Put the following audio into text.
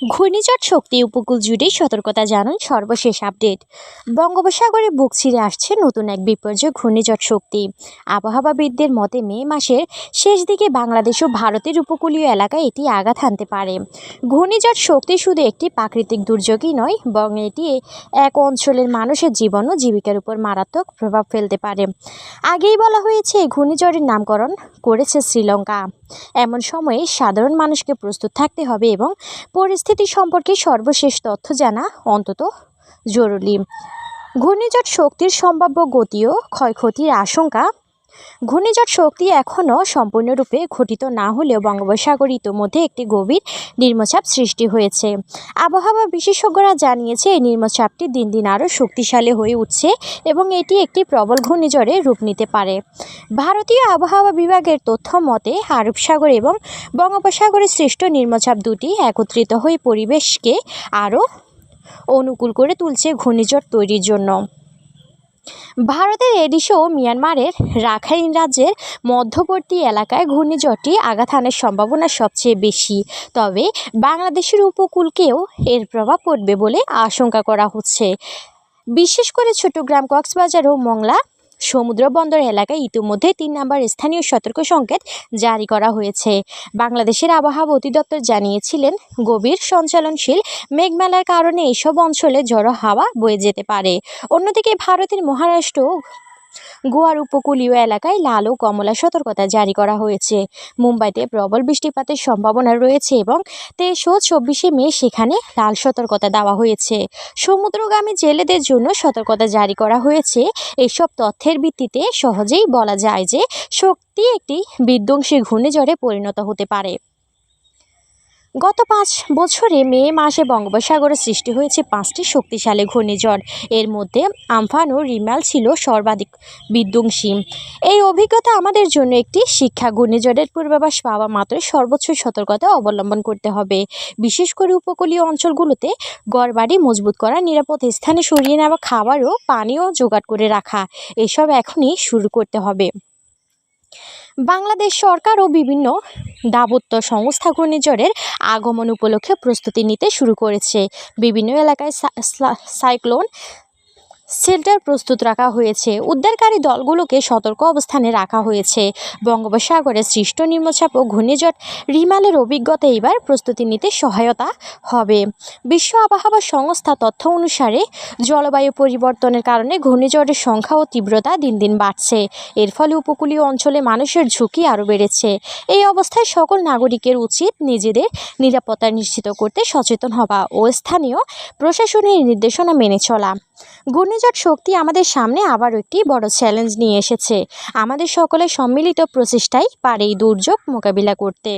ঘূর্ণিঝড় শক্তি উপকূল জুড়ে সতর্কতা জানান সর্বশেষ আপডেট। বঙ্গোপসাগরে বুক ছিঁড়ে আসছে নতুন এক বিপর্যয় ঘূর্ণিঝড় শক্তি। আবহাওয়াবিদদের মতে মে মাসের শেষ দিকে বাংলাদেশ ও ভারতের উপকূলীয় এলাকায় এটি আঘাত হানতে পারে। ঘূর্ণিঝড় শক্তি শুধু একটি প্রাকৃতিক দুর্যোগই নয়, বরং এটি এক অঞ্চলের মানুষের জীবন ও জীবিকার উপর মারাত্মক প্রভাব ফেলতে পারে। আগেই বলা হয়েছে, এই ঘূর্ণিঝড়ের নামকরণ করেছে শ্রীলঙ্কা। এমন সময়ে সাধারণ মানুষকে প্রস্তুত থাকতে হবে এবং পরিস্থিতি সম্পর্কে সর্বশেষ তথ্য জানা অন্তত জরুরি। ঘূর্ণিঝড় শক্তির সম্ভাব্য গতিও ক্ষয়ক্ষতির আশঙ্কা ঘূর্ণিঝড় শক্তি এখনও সম্পূর্ণরূপে ঘটিত না হলেও বঙ্গোপসাগর ইতোমধ্যে একটি গভীর নিম্নচাপ সৃষ্টি হয়েছে। আবহাওয়া বিশেষজ্ঞরা জানিয়েছে, এই নিম্নচাপটি দিন দিন আরও শক্তিশালী হয়ে উঠছে এবং এটি একটি প্রবল ঘূর্ণিঝড়ে রূপ নিতে পারে। ভারতীয় আবহাওয়া বিভাগের তথ্য মতে, আরব সাগর এবং বঙ্গোপসাগরে সৃষ্ট নিম্নচাপ দুটি একত্রিত হয়ে পরিবেশকে আরও অনুকূল করে তুলছে ঘূর্ণিঝড় তৈরির জন্য। ভারতের এডিশো মিয়ানমারের রাখাইন রাজ্যের মধ্যবর্তী এলাকায় ঘূর্ণিঝড়টি আঘাত হানার সম্ভাবনা সবচেয়ে বেশি। তবে বাংলাদেশের উপকূলকেও এর প্রভাব পড়বে বলে আশঙ্কা করা হচ্ছে। বিশেষ করে চট্টগ্রাম কক্সবাজার ও মংলা সমুদ্র বন্দর এলাকায় ইতিমধ্যে তিন নম্বর স্থানীয় সতর্ক সংকেত জারি করা হয়েছে। বাংলাদেশের আবহাওয়া অধিদপ্তর জানিয়েছিলেন, গভীর সঞ্চালনশীল মেঘমেলার কারণে এসব অঞ্চলে ঝড়ো হাওয়া বয়ে যেতে পারে। অন্যদিকে ভারতের মহারাষ্ট্র গোয়ার উপকূলীয় এলাকায় লাল ও কমলা সতর্কতা জারি করা হয়েছে। মুম্বাইতে প্রবল বৃষ্টিপাতের সম্ভাবনা রয়েছে এবং তেইশ ও চব্বিশে মে সেখানে লাল সতর্কতা দেওয়া হয়েছে। সমুদ্রগামী জেলেদের জন্য সতর্কতা জারি করা হয়েছে। এইসব তথ্যের ভিত্তিতে সহজেই বলা যায় যে শক্তি একটি বিধ্বংসী ঘূর্ণিঝড়ে পরিণত হতে পারে। গত পাঁচ বছরে মে মাসে বঙ্গোপসাগরে সৃষ্টি হয়েছে পাঁচটি শক্তিশালী ঘূর্ণিঝড়। এর মধ্যে আমফান ও রিমাল ছিল সর্বাধিক বিধ্বংসী। এই অভিজ্ঞতা আমাদের জন্য একটি শিক্ষা। ঘূর্ণিঝড়ের পূর্বাভাস পাওয়া মাত্রই সর্বোচ্চ সতর্কতা অবলম্বন করতে হবে। বিশেষ করে উপকূলীয় অঞ্চলগুলোতে গড়বাড়ি মজবুত করা, নিরাপদ স্থানে সরিয়ে নেওয়া, খাবার ও পানীয় জোগাড় করে রাখা, এসব এখনই শুরু করতে হবে। বাংলাদেশ সরকার ও বিভিন্ন দাবত্য সংস্থা ঘূর্ণিঝড়ের আগমন উপলক্ষে প্রস্তুতি নিতে শুরু করেছে। বিভিন্ন এলাকায় সাইক্লোন শেল্টার প্রস্তুত রাখা হয়েছে। উদ্ধারকারী দলগুলোকে সতর্ক অবস্থানে রাখা হয়েছে। বঙ্গোপসাগরে সৃষ্ট নিম্নচাপ ও ঘূর্ণিঝড় রিমালের অভিজ্ঞতা এবার প্রস্তুতি নিতে সহায়তা হবে। বিশ্ব আবহাওয়া সংস্থা তথ্য অনুসারে, জলবায়ু পরিবর্তনের কারণে ঘূর্ণিঝড়ের সংখ্যা ও তীব্রতা দিন দিন বাড়ছে। এর ফলে উপকূলীয় অঞ্চলে মানুষের ঝুঁকি আরও বেড়েছে। এই অবস্থায় সকল নাগরিকের উচিত নিজেদের নিরাপত্তা নিশ্চিত করতে সচেতন হওয়া ও স্থানীয় প্রশাসনের নির্দেশনা মেনে চলা। ঘূর্ণিঝড় শক্তি আমাদের সামনে আবারও একটি বড় চ্যালেঞ্জ নিয়ে এসেছে। আমাদের সকলের সম্মিলিত প্রচেষ্টাই পারে এই দুর্যোগ মোকাবিলা করতে।